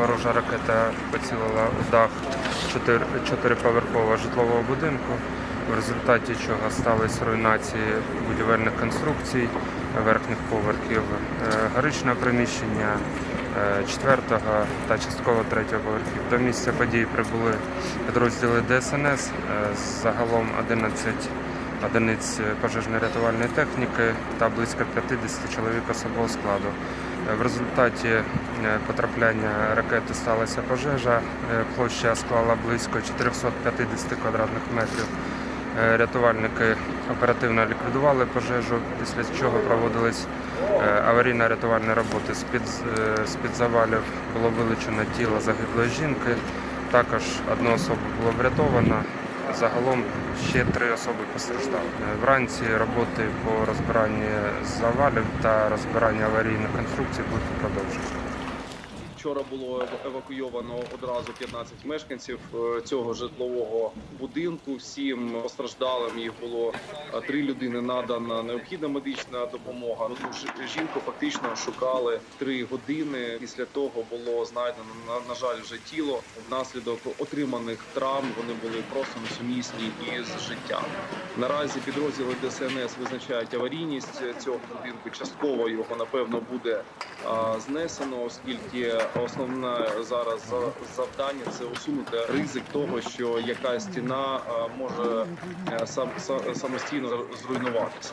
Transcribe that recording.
ворожа ракета поцілила у дах чотир- чотириповерхового житлового будинку, в результаті чого сталися руйнації будівельних конструкцій верхніх поверхів, е, горичне приміщення е, четвертого та частково третього поверхів. До місця події прибули підрозділи ДСНС, е, загалом 11 одиниць пожежно-рятувальної техніки та близько 50 чоловік особового складу. В результаті потрапляння ракети сталася пожежа. Е, Площа склала близько 450 квадратних метрів. Е, Рятувальники оперативно ліквідували пожежу, після чого проводились е, аварійно-рятувальні роботи. З-під, е, завалів було вилучено тіло загиблої жінки. Також одну особу було врятовано. Загалом ще три особи постраждали. Е, Вранці роботи по розбиранні завалів та розбиранні аварійних конструкцій будуть продовжені. Вчора було евакуйовано одразу 15 мешканців е, цього житлового будинку. Всім постраждалим їх було е, три людини. Надана необхідна медична допомога. Ну жінку фактично шукали три години. Після того було знайдено на, на жаль вже тіло. Внаслідок отриманих травм вони були просто несумісні із життям. Наразі підрозділи ДСНС визначають аварійність цього будинку. Частково його напевно буде а, знесено, оскільки основне зараз за- завдання це усунути ризик того, що якась стіна може е, сам самостійно зруйнуватися.